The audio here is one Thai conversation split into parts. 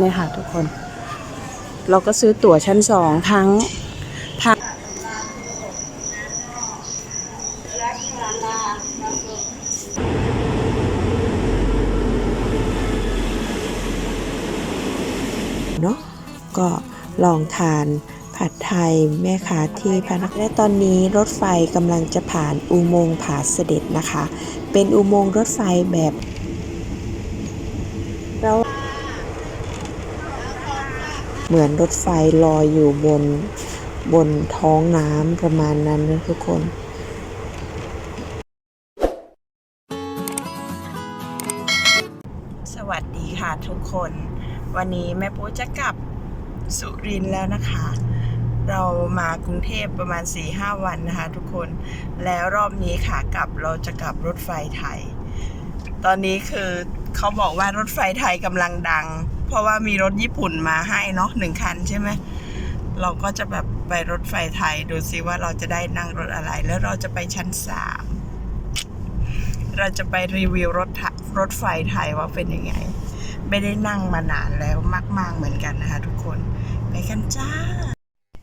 เนี่ยค่ะทุกคน เราก็ซื้อตั๋วชั้นสองทั้งทั้งเนาะก็ลองทานผัดไทยแม่ค้าที่พนักและตอนนี้รถไฟกำลังจะผ่านอุโมงค์ผาเสด็จนะคะ เป็นอุโมงค์รถไฟแบบเรา เหมือนรถไฟลอยอยู่บนบนท้องน้ำประมาณนั้นนะทุกคนสวัสดีค่ะทุกคน วันนี้แม่ปูจะกลับสุรินทร์แล้วนะคะ เรามากรุงเทพประมาณ 4-5 วันนะคะทุกคนแล้วรอบนี้ค่ะกลับเราจะกลับรถไฟไทย ตอนนี้คือเขาบอกว่ารถไฟไทยกำลังดัง เพราะว่ามีรถญี่ปุ่นมาให้เนาะหนึ่งคันใช่ไหมเราก็จะแบบไปรถไฟไทยดูซิว่าเราจะได้นั่งรถอะไร แล้วเราจะไปชั้นสามเราจะไปรีวิวรถรถไฟไทยว่าเป็นยังไง ไม่ได้นั่งมานานแล้วมาก ๆเหมือนกันนะคะทุกคน ไปกันจ้า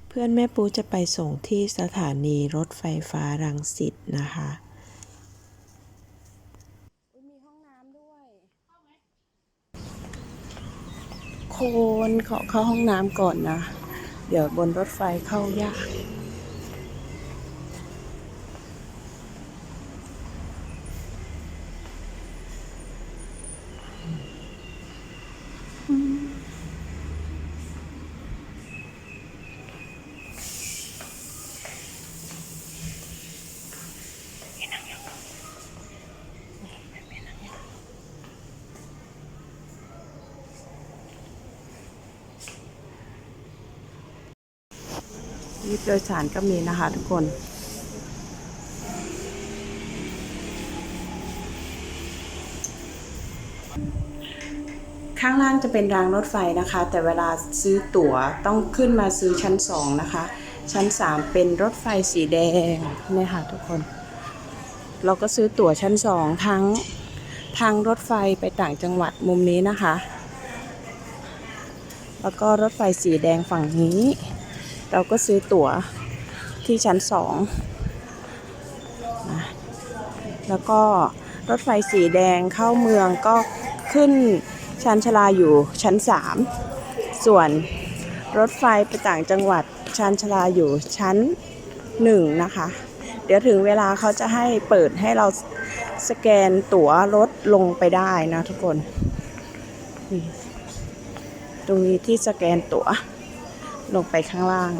เพื่อนแม่ปูจะไปส่งที่สถานีรถไฟฟ้ารังสิตนะคะ มีห้องน้ำด้วย โคนขอเข้าห้องน้ำก่อนนะ เดี๋ยวบนรถไฟเข้ายาก รีบโดยสารก็มีนะคะทุกคน ข้างล่างจะเป็นรางรถไฟนะคะ แต่เวลาซื้อตั๋วต้องขึ้นมาซื้อชั้น 2 นะคะ ชั้น 3 เป็นรถไฟสีแดงนี่ค่ะทุกคน เราก็ซื้อตั๋วชั้น 2 ทั้งทางรถไฟไปต่างจังหวัดมุมนี้นะคะ แล้วก็รถไฟสีแดงฝั่งนี้ เราก็ซื้อตั๋วที่ชั้นสองนะแล้วก็รถไฟสีแดงเข้าเมืองก็ขึ้นชั้นชลาอยู่ชั้นสามส่วนรถไฟไปต่างจังหวัดชั้นชลาอยู่ชั้นหนึ่งนะคะ เดี๋ยวถึงเวลาเขาจะให้เปิดให้เราสแกนตั๋วรถลงไปได้นะทุกคน ตรงนี้ที่สแกนตั๋ว ลงไปข้างล่าง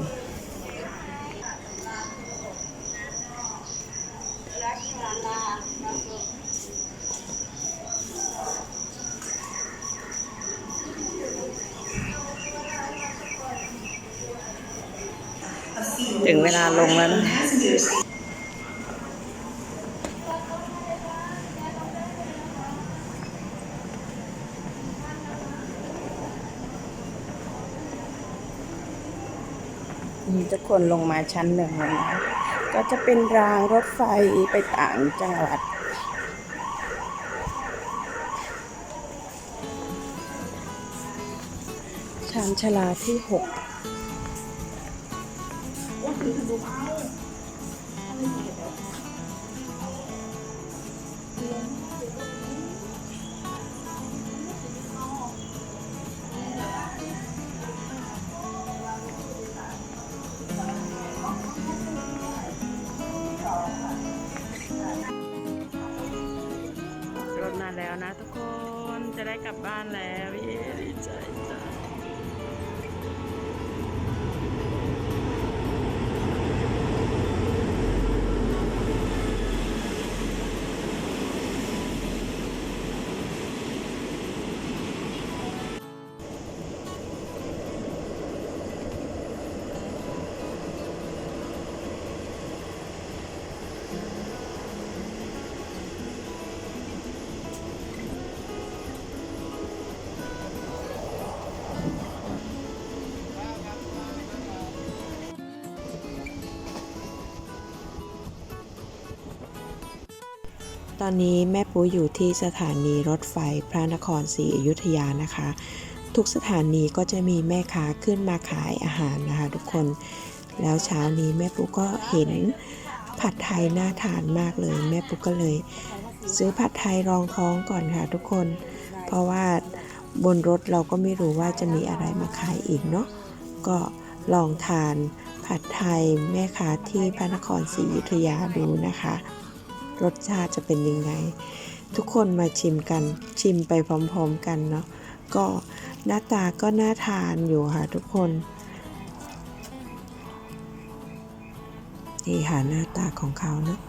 ถึงเวลาลงแล้วนะนี่ทุก คนลงมาชั้นหนึ่งแล้วนะก็จะเป็นรางรถไฟไปต่างจังหวัดชานชาลาที่หก ตอนนี้แม่ปูอยู่ที่สถานีรถไฟพระนครศรีอยุธยานะคะ ทุกสถานีก็จะมีแม่ค้าขึ้นมาขายอาหารนะคะทุกคน แล้วเช้านี้แม่ปุ๊กก็เห็นผัดไทยน่าทานมากเลย แม่ปุ๊กก็เลย ซื้อผัดไทยรองท้องก่อนค่ะทุกคน เพราะว่าบนรถเราก็ไม่รู้ว่าจะมีอะไรมาขายอีกเนาะก็ลองทานผัดไทยแม่ค้าที่พระนครศรีอยุธยาดูนะคะ รสชาติจะเป็นยังไง ทุกคนมาชิมกันชิมไปพร้อมๆกันเนาะก็หน้าตาก็น่าทานอยู่ค่ะทุกคน นี่ค่ะหน้าตาของเขาเนาะ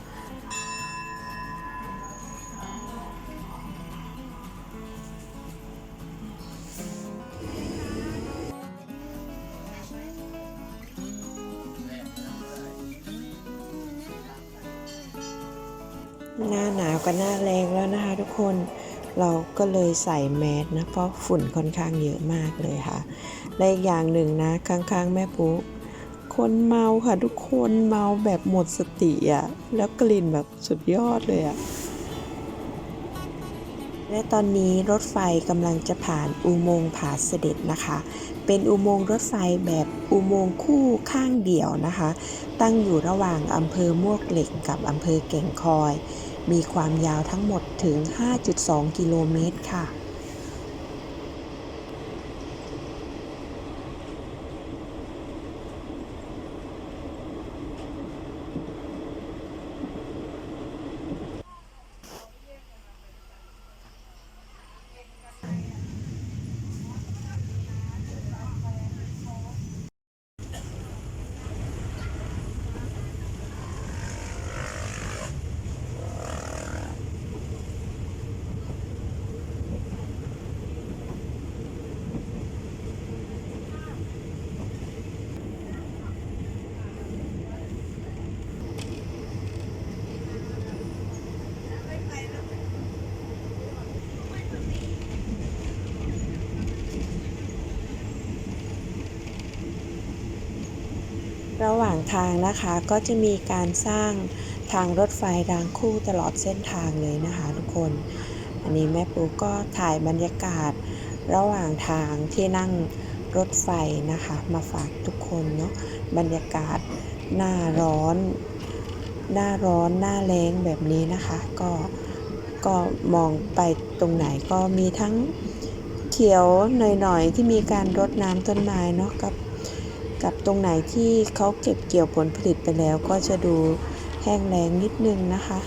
ก็เลยใส่แมสนะเพราะฝุ่นค่อนข้างเยอะมากเลยค่ะและอีกอย่างหนึ่งนะข้างๆ แม่ปุ๊คนเมาค่ะทุกคนเมาแบบหมดสติอะ่ะแล้วกลิ่นแบบสุดยอดเลยอะ่ะและตอนนี้รถไฟกำลังจะผ่านอุโมงค์ผาเสด็จนะคะ เป็นอุโมงค์รถไฟแบบอุโมงค์คู่ข้างเดี่ยวนะคะ ตั้งอยู่ระหว่างอำเภอมวกเหล็กกับอำเภอแก่งคอย มีความยาวทั้งหมดถึง 5.2 กิโลเมตรค่ะ ระหว่างทางนะคะก็จะมีการสร้างทางรถไฟรางคู่ตลอดเส้นทางเลยนะคะทุกคน อันนี้แม่ปูก็ถ่ายบรรยากาศระหว่างทางที่นั่งรถไฟนะคะ มาฝากทุกคนเนาะบรรยากาศหน้าร้อน หน้าร้อนหน้าแรงแบบนี้นะคะ ก็ก็มองไปตรงไหนก็มีทั้งเขียวหน่อยๆที่มีการรดน้ำต้นไม้เนาะกับ กับตรงไหนที่เขาเก็บเกี่ยวผลผลิตไปแล้วก็จะดูแห้งแล้งนิดนึงนะคะ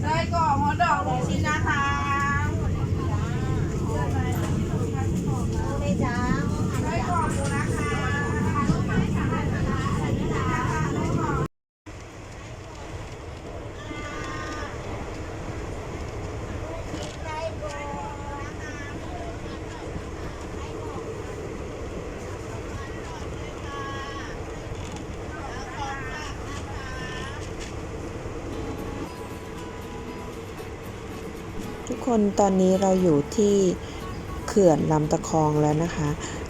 ไส้กรอกฮอทดอกลูกชิ้นนะคะไส้กรอกหมูนะคะ ทุก คนตอนนี้เราอยู่ที่เขื่อนลำตะคองแล้วนะคะ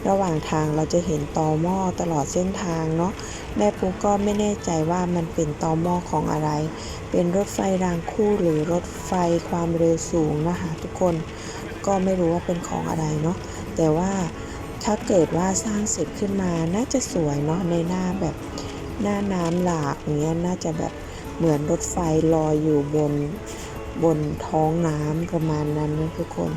ระหว่างทางเราจะเห็นตอหม้อตลอดเส้นทางเนาะแม่ปุ๊กก็ไม่แน่ใจว่ามันเป็นตอหม้อของอะไร เป็นรถไฟรางคู่หรือรถไฟความเร็วสูงนะคะทุกคนก็ไม่รู้ว่าเป็นของอะไรเนาะแต่ว่าถ้าเกิดว่าสร้างเสร็จขึ้นมาน่าจะสวยเนาะในหน้าแบบหน้าน้ำหลากอย่างเงี้ยน่าจะแบบเหมือนรถไฟลอยอยู่บน บนท้องน้ำประมาณนั้นนะทุกคน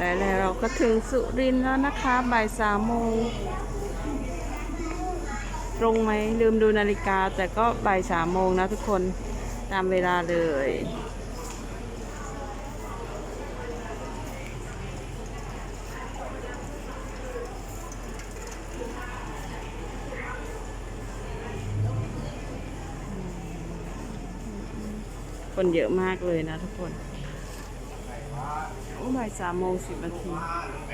แล้วแล้วเราก็ถึงสุรินทร์แล้วนะคะบ่ายสามโมงตรงไหมลืมดูนาฬิกาแต่ก็บ่ายสามโมงนะทุกคนตามเวลาเลยคนเยอะมากเลยนะทุกคน โอ้บ่ายส